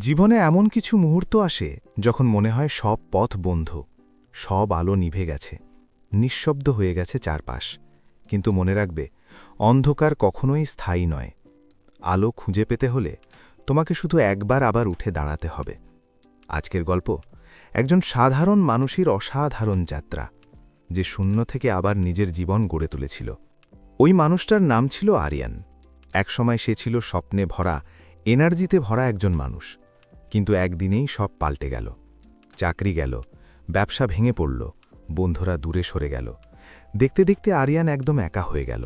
জীবনে এমন কিছু মুহূর্ত আসে যখন মনে হয় সব পথ বন্ধ, সব আলো নিভে গেছে, নিঃশব্দ হয়ে গেছে চারপাশ। কিন্তু মনে রাখবে, অন্ধকার কখনোই স্থায়ী নয়। আলো খুঁজে পেতে হলে তোমাকে শুধু একবার আবার উঠে দাঁড়াতে হবে। আজকের গল্প একজন সাধারণ মানুষের অসাধারণ যাত্রা, যে শূন্য থেকে আবার নিজের জীবন গড়ে তুলেছিল। ওই মানুষটার নাম ছিল আরিয়ান। একসময় সে ছিল স্বপ্নে ভরা, এনার্জিতে ভরা একজন মানুষ। কিন্তু একদিনেই সব পাল্টে গেল। চাকরি গেল, ব্যবসা ভেঙে পড়ল, বন্ধুরা দূরে সরে গেল। দেখতে দেখতে আরিয়ান একদম একা হয়ে গেল।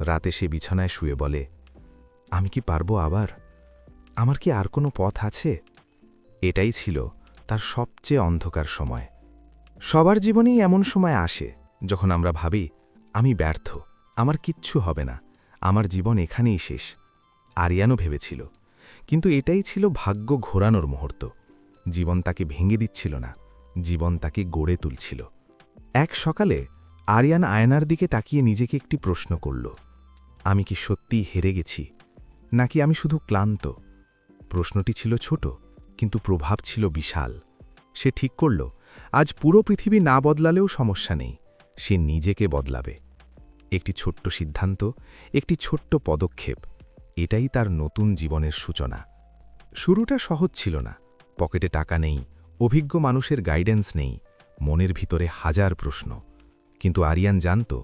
রাতে সে বিছানায় শুয়ে বলে, আমি কি পারব আবার? আমার কি আর কোনো পথ আছে? এটাই ছিল তার সবচেয়ে অন্ধকার সময়। সবার জীবনেই এমন সময় আসে যখন আমরা ভাবি, আমি ব্যর্থ, আমার কিচ্ছু হবে না, আমার জীবন এখানেই শেষ। আরিয়ানও ভেবেছিল কিন্তু এটাই ছিল ভাগ্য ঘোরানোর মুহূর্ত। জীবন তাকে ভেঙে দিচ্ছিল না, জীবন তাকে গড়ে তুলছিল। এক সকালে আরিয়ান আয়নার দিকে তাকিয়ে নিজেকে একটি প্রশ্ন করল, আমি কি সত্যিই হেরে গেছি? নাকি আমি শুধু ক্লান্ত? প্রশ্নটি ছিল ছোট, কিন্তু প্রভাব ছিল বিশাল। সে ঠিক করল, আজ পুরো পৃথিবী না বদলালেও সমস্যা নেই, সে নিজেকে বদলাবে। একটি ছোট্ট সিদ্ধান্ত, একটি ছোট্ট পদক্ষেপ এটাই তার নতুন জীবনের সূচনা। শুরুটা সহজ ছিল না। পকেটে টাকা নেই, অভিজ্ঞ মানুষের গাইডেন্স নেই, মনের ভিতরে হাজার প্রশ্ন। কিন্তু আরিয়ান জানত,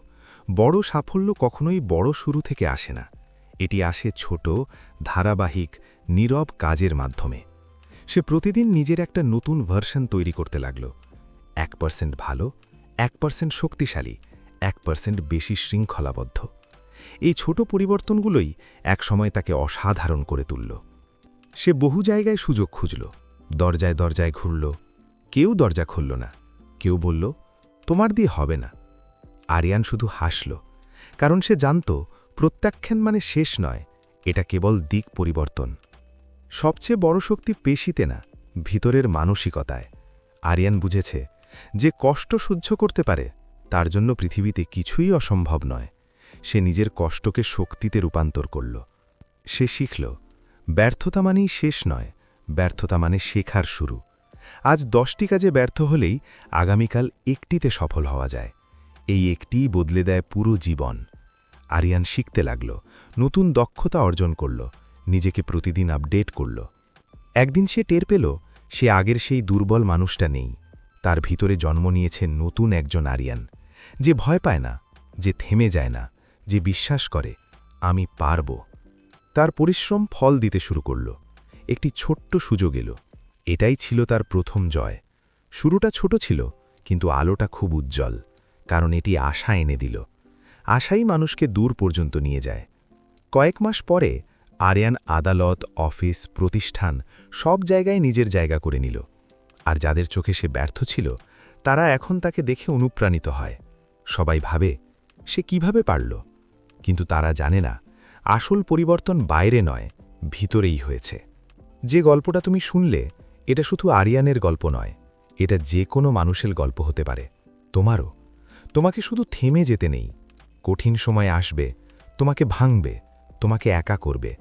বড় সাফল্য কখনোই বড় শুরু থেকে আসে না। এটি আসে ছোট, ধারাবাহিক, নীরব কাজের মাধ্যমে। সে প্রতিদিন নিজের একটা নতুন ভার্সন তৈরি করতে লাগল। এক পার্সেন্ট ভালো, এক পার্সেন্ট শক্তিশালী, এক পার্সেন্ট বেশি শৃঙ্খলাবদ্ধ। এই ছোট পরিবর্তনগুলোই একসময় তাকে অসাধারণ করে তুলল। সে বহু জায়গায় সুযোগ খুঁজল। দরজায় দরজায় ঘুরল। কেউ দরজা খুলল না। কেউ বলল, তোমার দিয়ে হবে না। আরিয়ান শুধু হাসল, কারণ সে জানত প্রত্যাখ্যান মানে শেষ নয়, এটা কেবল দিক পরিবর্তন। সবচেয়ে বড় শক্তি পেশিতে না, ভিতরের মানসিকতায়। আরিয়ান বুঝেছে, যে কষ্ট সহ্য করতে পারে, তার জন্য পৃথিবীতে কিছুই অসম্ভব নয়। সে নিজের কষ্টকে শক্তিতে রূপান্তর করল। সে শিখল, ব্যর্থতা মানেই শেষ নয়, ব্যর্থতা মানে শেখার শুরু। আজ দশটি কাজে ব্যর্থ হলেই আগামীকাল একটিতে সফল হওয়া যায়। এই একটিই বদলে দেয় পুরো জীবন। আরিয়ান শিখতে লাগল, নতুন দক্ষতা অর্জন করল, নিজেকে প্রতিদিন আপডেট করল। একদিন সে টের পেল, সে আগের সেই দুর্বল মানুষটা নেই। তার ভিতরে জন্ম নিয়েছে নতুন একজন আরিয়ান, যে ভয় পায় না, যে থেমে যায় না। যে বিশ্বাস করে, আমি পারব। তার পরিশ্রম ফল দিতে শুরু করল। একটি ছোট্ট সুযোগ এলো। এটাই ছিল তার প্রথম জয়। শুরুটা ছোট ছিল, কিন্তু আলোটা খুব উজ্জ্বল, কারণ এটি আশা এনে দিল। আশাই মানুষকে দূর পর্যন্ত নিয়ে যায়। কয়েক মাস পরে, আরিয়ান আদালত, অফিস, প্রতিষ্ঠান সব জায়গায় নিজের জায়গা করে নিল। আর যাদের চোখে সে ব্যর্থ ছিল, তারা এখন তাকে দেখে অনুপ্রাণিত হয়। সবাই ভাবে, সে কীভাবে পারল? কিন্তু তারা জানে না, আসল পরিবর্তন বাইরে নয়, ভিতরেই হয়েছে। যে গল্পটা তুমি শুনলে, এটা শুধু আরিয়ানের গল্প নয়, এটা যে কোনো মানুষের গল্প হতে পারে। তোমারও। তোমাকে শুধু থেমে যেতে নেই। কঠিন সময় আসবে, তোমাকে ভাঙবে, তোমাকে একা করবে।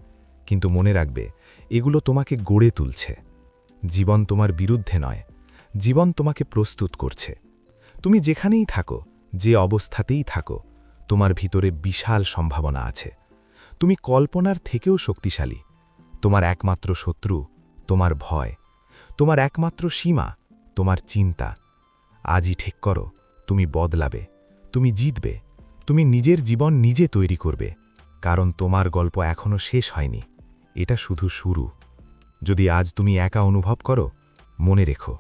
কিন্তু মনে রাখবে, এগুলো তোমাকে গড়ে তুলছে। জীবন তোমার বিরুদ্ধে নয়, জীবন তোমাকে প্রস্তুত করছে। তুমি যেখানেই থাকো, যে অবস্থাতেই থাকো তোমার ভিতরে বিশাল সম্ভাবনা আছে। তুমি কল্পনার থেকেও শক্তিশালী। তোমার একমাত্র শত্রু তোমার ভয়। তোমার একমাত্র সীমা তোমার চিন্তা। আজই ঠিক করো, তুমি বদলাবে, তুমি জিতবে, তুমি নিজের জীবন নিজে তৈরি করবে। কারণ তোমার গল্প এখনও শেষ হয়নি। এটা শুধু শুরু। যদি আজ তুমি একা অনুভব করো, মনে রেখো,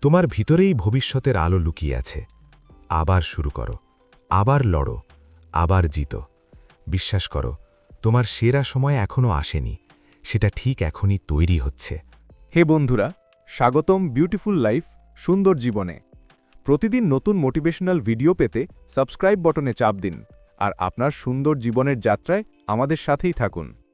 তোমার ভিতরেই ভবিষ্যতের আলো লুকিয়ে আছে। আবার শুরু করো, আবার লড়ো। আবার জিত। বিশ্বাস করো, তোমার সেরা সময় এখনও আসেনি। সেটা ঠিক এখনই তৈরি হচ্ছে। হে বন্ধুরা, স্বাগতম বিউটিফুল লাইফ সুন্দর জীবনে। প্রতিদিন নতুন মোটিভেশনাল ভিডিও পেতে সাবস্ক্রাইব বটনে চাপ দিন। আর আপনার সুন্দর জীবনের যাত্রায় আমাদের সাথেই থাকুন।